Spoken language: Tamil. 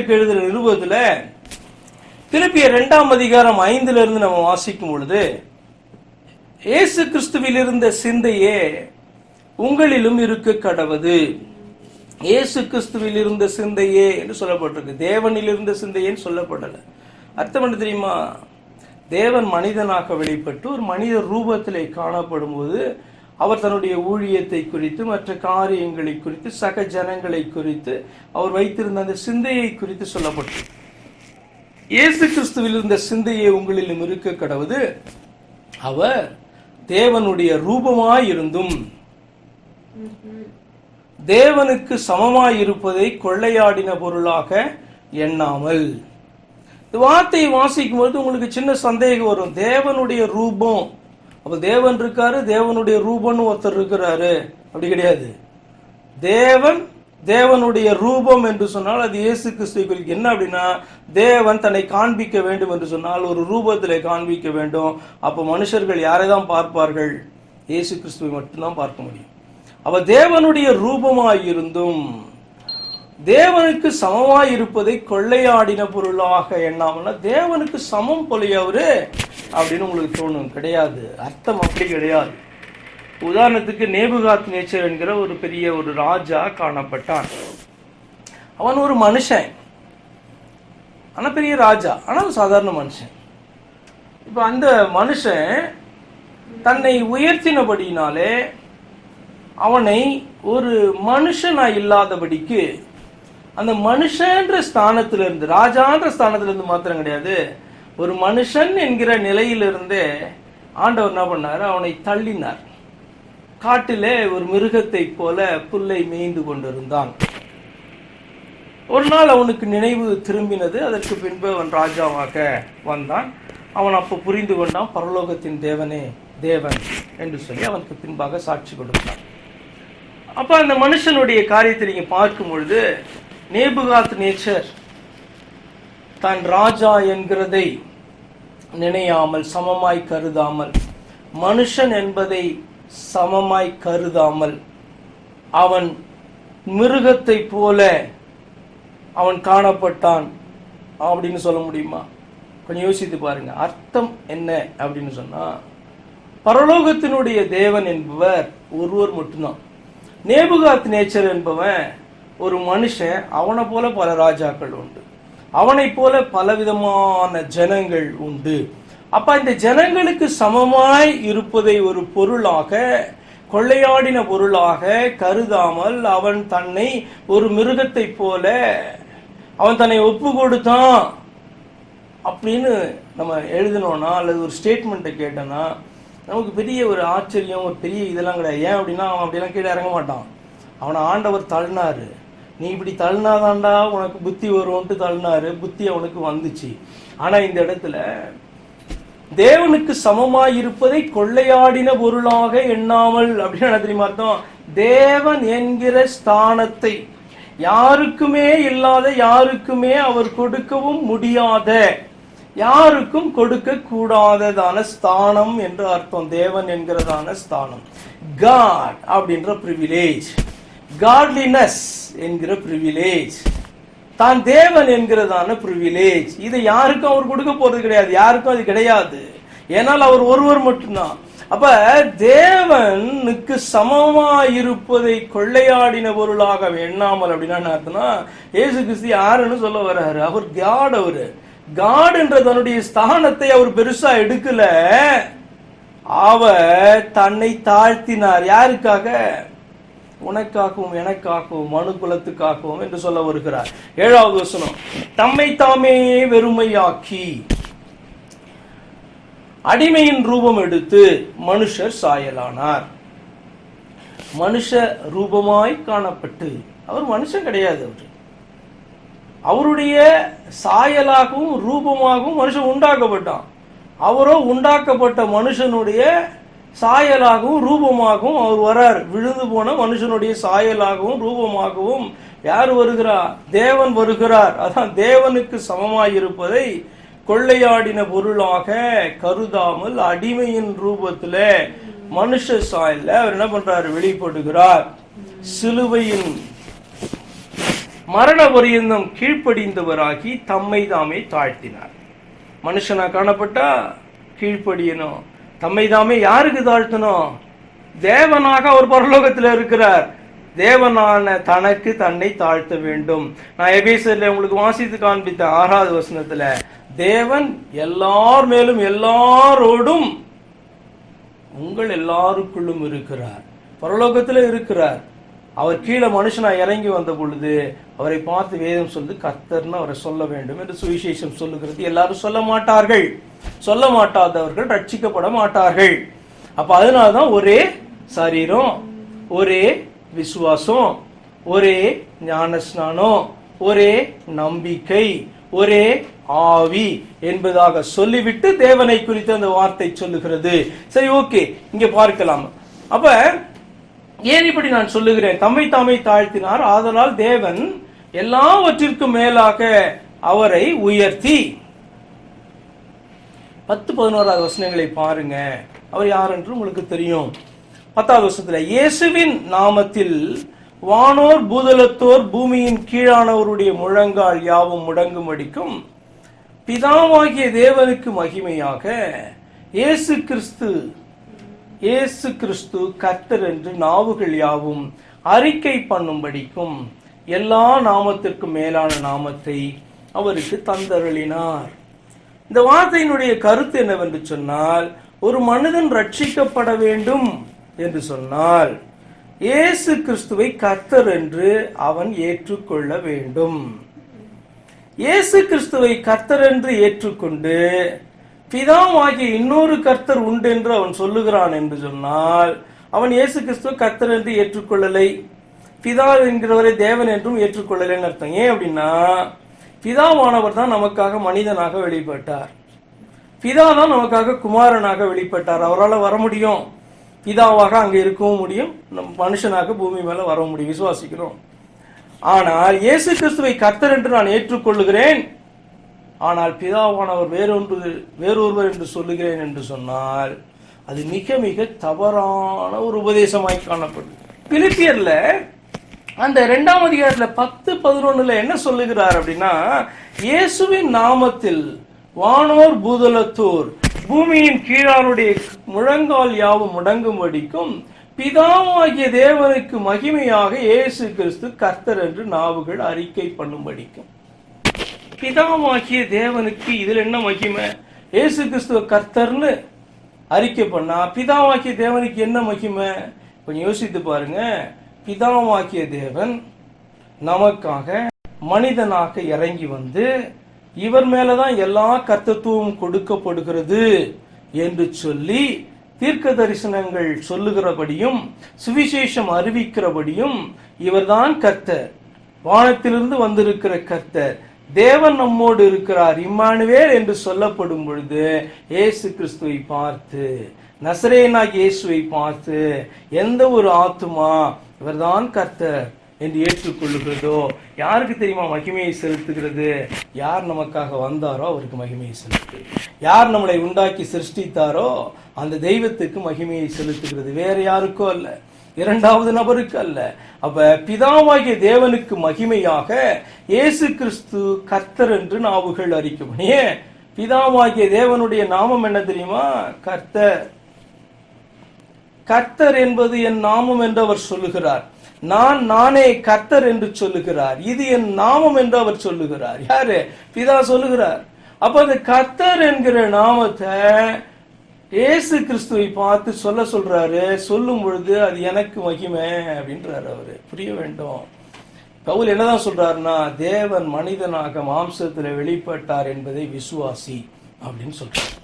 பிலிப்பியருக்கு எழுதுகிற நிருபத்தில் திருப்பிய ரெண்டாம் அதிகாரம் ஐந்திலிருந்து நம்ம வாசிக்கும் பொழுது இயேசு கிறிஸ்துவில் இருந்த சிந்தையே உங்களிலும் இருக்க கடவுது. இயேசு கிறிஸ்துவில் இருந்த சிந்தையே என்று சொல்லப்பட்டிருக்கு. தேவனில் இருந்த சிந்தையேன்னு சொல்லப்படலை. அர்த்தம் என்ன தெரியுமா? தேவன் மனிதனாக வெளிப்பட்டு ஒரு மனித ரூபத்திலே காணப்படும் போது அவர் தன்னுடைய ஊழியத்தை குறித்து மற்ற காரியங்களை குறித்து சக ஜனங்களை குறித்து அவர் வைத்திருந்த அந்த சிந்தையை குறித்து சொல்லப்பட்டு இயேசு கிறிஸ்துவில் இருந்த சிந்தையை உங்களிலும் இருக்க கடவுது. அவர் தேவனுடைய ரூபமாயிருந்தும் தேவனுக்கு சமமாய் இருப்பதை கொள்ளையாடின பொருளாக எண்ணாமல். இந்த வார்த்தையை வாசிக்கும் பொழுது உங்களுக்கு சின்ன சந்தேகம் வரும். தேவனுடைய ரூபம் அப்போ தேவன் இருக்காரு தேவனுடைய ரூபம்னு ஒருத்தர் இருக்கிறாரு. அப்படி கிடையாது. தேவன் தேவனுடைய ரூபம் என்று சொன்னால் அது இயேசு கிறிஸ்துவுக்கு என்ன அப்படின்னா தேவன் தன்னை காண்பிக்க வேண்டும் என்று சொன்னால் ஒரு ரூபத்திலே காண்பிக்க வேண்டும். அப்போ மனுஷர்கள் யாரை தான் பார்ப்பார்கள்? இயேசு கிறிஸ்துவை மட்டும்தான் பார்க்க முடியும். அப்போ தேவனுடைய ரூபமாய் இருந்தும் தேவனுக்கு சமமாய் இருப்பதை கொள்ளையாடின பொருளாக எண்ணாமல்னா தேவனுக்கு சமம் போலயே அவரு அப்படின்னு உங்களுக்கு தோணும். கிடையாது. அர்த்தம் அப்படி கிடையாது. உதாரணத்துக்கு நேபுகாத் நேச்சர் என்கிற ஒரு பெரிய ஒரு ராஜா காணப்பட்டான். அவன் ஒரு மனுஷன். ஆனா பெரிய ராஜா. ஆனா ஒரு சாதாரண மனுஷன். இப்ப அந்த மனுஷன் தன்னை உயர்த்தினபடினாலே அவனை ஒரு மனுஷனா இல்லாதபடிக்கு அந்த மனுஷன்ற ஸ்தானத்துல இருந்து ராஜான்ற ஸ்தானத்துல இருந்து மாத்திரம் கிடையாது. ஒரு மனுஷன் என்கிற நிலையிலிருந்தே ஆண்டவர் என்ன பண்ணாரு? அவனை தள்ளினார். காட்டிலே ஒரு மிருகத்தை போல புல்லை மேய்ந்து கொண்டிருந்தான். ஒரு நாள் அவனுக்கு நினைவு திரும்பினது. அதற்கு பின்பு அவன் ராஜாவாக வந்தான். அவன் அப்போ புரிந்து கொண்டான் பரலோகத்தின் தேவனே தேவன் என்று சொல்லி அவனுக்கு பின்பாக சாட்சி கொடுத்தான். அப்போ அந்த மனுஷனுடைய காரியத்தை நீங்கள் பார்க்கும் பொழுது நேபுகாத் நேச்சர் தான் ராஜா என்கிறதை நினையாமல் சமமாய் கருதாமல். மனுஷன் என்பதை சமமாய் கருதாமல் அவன் மிருகத்தை போல அவன் காணப்பட்டான் அப்படின்னு சொல்ல முடியுமா? கொஞ்சம் யோசித்து பாருங்க. அர்த்தம் என்ன அப்படின்னு சொன்னா பரலோகத்தினுடைய தேவன் என்பவர் ஒருவர் மட்டும்தான். நேபுகாத் நேச்சர் என்பவன் ஒரு மனுஷன் அவனை போல பல ராஜாக்கள் உண்டு. அவனை போல பலவிதமான ஜனங்கள் உண்டு. அப்ப இந்த ஜனங்களுக்கு சமமாய் இருப்பதை ஒரு பொருளாக கொள்ளையாடின பொருளாக கருதாமல் அவன் தன்னை ஒரு மிருகத்தை போல அவன் தன்னை ஒப்பு கொடுத்தான் அப்படின்னு நம்ம எழுதினோம்னா அல்லது ஒரு ஸ்டேட்மெண்ட்டை கேட்டோன்னா நமக்கு பெரிய ஒரு ஆச்சரியம் ஒரு பெரிய இதெல்லாம் கிடையாது. ஏன் அப்படின்னா அவன் அப்படிலாம் கீழே இறங்க மாட்டான். அவனை ஆண்டவர் தள்ளினாரு. நீ இப்படி தள்ளினாதான்டா உனக்கு புத்தி வரும்ன்ட்டு தள்ளினாரு. புத்தி அவனுக்கு வந்துச்சு. ஆனா இந்த இடத்துல தேவனுக்கு சமமாய் இருப்பதை கொள்ளையாடின பொருளாக எண்ணாமல் அப்படின்னு தெரியுமா அர்த்தம்? தேவன் என்கிற ஸ்தானத்தை யாருக்குமே இல்லாத யாருக்குமே அவர் கொடுக்கவும் முடியாத யாருக்கும் கொடுக்க கூடாததான ஸ்தானம் என்று அர்த்தம். தேவன் என்கிறதான ஸ்தானம். காட் அப்படின்ற பிரிவிலேஜ் காட்லினஸ் என்கிற பிரிவிலேஜ் தான் தேவன் என்கிறதான பிரிவிலேஜ் இதை யாருக்கும் அவர் கொடுக்க போறது கிடையாது. யாருக்கும் அது கிடையாது. ஏனால் அவர் ஒருவர் மட்டும்தான். அப்ப தேவனுக்கு சமமா இருப்பதை கொள்ளையாடின பொருளாக எண்ணாமல் அப்படின்னா என்ன அர்த்தம்னா ஏசு கிறிஸ்து யாருன்னு சொல்ல வர்றாரு. அவர் காட் அவரு. காட் என்ற தன்னுடைய ஸ்தானத்தை அவர் பெருசா எடுக்கல. அவர் தன்னை தாழ்த்தினார். யாருக்காக? உனக்காகவும் எனக்காகவும் மனு குலத்துக்காகவும் என்று சொல்ல வருகிறார். ஏழாவது வசனம். தம்மை தாமே வெறுமையாக்கி அடிமையின் ரூபம் எடுத்து மனுஷர் சாயலானார். மனுஷ ரூபமாய் காணப்பட்டு அவர் மனுஷன் கிடையாது அவர். அவருடைய சாயலாகவும் ரூபமாகவும் மனுஷன் உண்டாக்கப்பட்டான். அவரோ உண்டாக்கப்பட்ட மனுஷனுடைய சாயலாகவும் ரூபமாகவும் அவர் வரார். விழுந்து போன மனுஷனுடைய சாயலாகவும் ரூபமாகவும் யார் வருகிறார் தேவன் வருகிறார். அதான் தேவனுக்கு சமமாயிருப்பதை கொள்ளையாடின பொருளாக கருதாமல் அடிமையின் ரூபத்தில் மனுஷ சாயல்ல அவர் என்ன பண்றாரு? வெளிப்படுகிறார். சிலுவையின் மரண பரியந்தம் கீழ்ப்படிந்தவராகி தம்மை தாமே தாழ்த்தினார். மனுஷனா காணப்பட்டா? கீழ்ப்படியணும். தம்மை தாமே யாருக்கு தாழ்த்தணும்? தேவனாக அவர் பரலோகத்தில் இருக்கிறார். தேவனான தனக்கு தன்னை தாழ்த்த வேண்டும். நான் எபேசர்ல உங்களுக்கு வாசித்து காண்பித்தேன் ஆறாவது வசனத்துல தேவன் எல்லார் மேலும் எல்லாரோடும் உங்கள் எல்லாருக்குள்ளும் இருக்கிறார். பரலோகத்தில் இருக்கிறார். அவர் கீழே மனுஷனா இறங்கி வந்த பொழுது அவரை பார்த்து வேதம் சொல்லி கர்த்தர்னு அவரை சொல்ல வேண்டும் என்று சுவிசேஷம் சொல்லுகிறது. எல்லாரும் சொல்ல மாட்டார்கள். சொல்ல மாட்டாதவர்கள் ரட்சிக்கப்பட மாட்டார்கள். அப்ப அதனாலதான் ஒரே சரீரம் ஒரே விசுவாசம் ஒரே ஞானஸ்நானம் ஒரே நம்பிக்கை ஒரே ஆவி என்பதாக சொல்லிவிட்டு தேவனை குறித்து அந்த வார்த்தை சொல்லுகிறது. சரி ஓகே இங்க பார்க்கலாம். அப்ப ஏன் இப்படி நான் சொல்லுகிறேன்? தம்மை தாமை தாழ்த்தினார் ஆதலால் தேவன் எல்லாவற்றிற்கும் மேலாக அவரை உயர்த்தி பத்து பதினோராவது வசனங்களை பாருங்க. அவர் யார் என்று உங்களுக்கு தெரியும். பத்தாவது வருஷத்துல இயேசுவின் நாமத்தில் வானோர் பூதலத்தோர் பூமியின் கீழானவருடைய முழங்கால் யாவும் முடங்கும்படிக்கும் பிதாவாகிய தேவனுக்கு மகிமையாக இயேசு கிறிஸ்து இயேசு கிறிஸ்து கர்த்தர் என்று நாவுகள் யாவும் அறிக்கை பண்ணும்படிக்கும் எல்லா நாமத்திற்கும் மேலான நாமத்தை அவருக்கு தந்தருளினார். இந்த வார்த்தையினுடைய கருத்து என்னவென்று சொன்னால் ஒரு மனிதன் ரட்சிக்கப்பட வேண்டும் என்று சொன்னால் இயேசு கிறிஸ்துவை கர்த்தர் என்று அவன் ஏற்றுக்கொள்ள வேண்டும். இயேசு கிறிஸ்துவை கர்த்தர் என்று ஏற்றுக்கொண்டு பிதாவாகிய இன்னொரு கர்த்தர் உண்டு என்று அவன் சொல்லுகிறான் என்று சொன்னால் அவன் இயேசு கிறிஸ்துவ கர்த்தர் என்று ஏற்றுக்கொள்ளலை. பிதா என்கிறவரை தேவன் என்றும் ஏற்றுக்கொள்ளலைன்னு அர்த்தம். ஏன் அப்படின்னா பிதாவானவர் தான் நமக்காக மனிதனாக வெளிப்பட்டார். பிதா தான் நமக்காக குமாரனாக வெளிப்பட்டார். அவரால் வர முடியும். பிதாவாக அங்கே இருக்கவும் முடியும். நம் மனுஷனாக பூமி மேலே வர முடியும். விசுவாசிக்கிறோம். ஆனால் இயேசு கிறிஸ்துவை கர்த்தர் என்று நான் ஏற்றுக்கொள்ளுகிறேன். ஆனால் பிதாவானவர் வேறொன்று வேறொருவர் என்று சொல்லுகிறேன் என்று சொன்னால் அது மிக மிக தவறான ஒரு உபதேசமாய் காணப்படும். பிலிப்பியர்ல அந்த இரண்டாம் அதிகாரத்தில் பத்து பதினொன்னுல என்ன சொல்லுகிறார் அப்படின்னா இயேசுவின் நாமத்தில் வானோர் பூதலத்தோர் பூமியின் கீழாருடைய முழங்கால் யாவும் முடங்கும்படிக்கும் பிதாவாகிய தேவனுக்கு மகிமையாக இயேசு கிறிஸ்து கர்த்தர் என்று நாவுகள் அறிக்கை பண்ணும்படிக்கும். பிதாவாகிய தேவனுக்கு இதில் என்ன மகிமை? இயேசு கிறிஸ்துவ கர்த்தர்னு அறிக்கை பண்ணா பிதாவாக்கிய தேவனுக்கு என்ன மகிமை? கொஞ்சம் யோசித்து பாருங்க. பிதாவாகிய தேவன் நமக்காக மனிதனாக இறங்கி வந்து இவர் மேலதான் எல்லா கர்த்தத்துவம் கொடுக்கப்படுகிறது என்று சொல்லி தீர்க்க தரிசனங்கள் சொல்லுகிறபடியும் சுவிசேஷம் அறிவிக்கிறபடியும் இவர்தான் கர்த்தர். வானத்திலிருந்து வந்திருக்கிற கர்த்தர். தேவன் நம்மோடு இருக்கிறார். இம்மானுவேல் என்று சொல்லப்படும் பொழுது இயேசு கிறிஸ்துவை பார்த்து நசரேனாக இயேசுவை பார்த்து எந்த ஒரு ஆத்துமா இவர்தான் கர்த்தர் என்று ஏற்றுக்கொள்ளுகிறதோ? யாருக்கு தெரியுமா மகிமையை செலுத்துகிறது? யார் நமக்காக வந்தாரோ அவருக்கு மகிமையை செலுத்து. யார் நம்மளை உண்டாக்கி சிருஷ்டித்தாரோ அந்த தெய்வத்துக்கு மகிமையை செலுத்துகிறது. வேற யாருக்கோ அல்ல. இரண்டாவது நபருக்கு அல்ல. அப்ப பிதாவாகிய தேவனுக்கு மகிமையாக இயேசு கிறிஸ்து கர்த்தர் என்று நாவுகள் அறிக்கும். ஏன்? பிதாவாகிய தேவனுடைய நாமம் என்ன தெரியுமா? கர்த்தர். கர்த்தர் என்பது என் நாமம் என்று அவர் சொல்லுகிறார். நான் நானே கர்த்தர் என்று சொல்லுகிறார். இது என் நாமம் என்று அவர் சொல்லுகிறார். யாரு? பிதா சொல்லுகிறார். அப்ப அந்த கர்த்தர் என்கிற நாமத்தை இயேசு கிறிஸ்துவை பார்த்து சொல்ல சொல்றாரு. சொல்லும் பொழுது அது எனக்கு மகிமை அப்படின்றாரு அவரு. புரிய வேண்டும். பவுல் என்னதான் சொல்றாருன்னா தேவன் மனிதனாக மாம்சத்துல வெளிப்பட்டார் என்பதை விசுவாசி அப்படின்னு சொல்றாரு.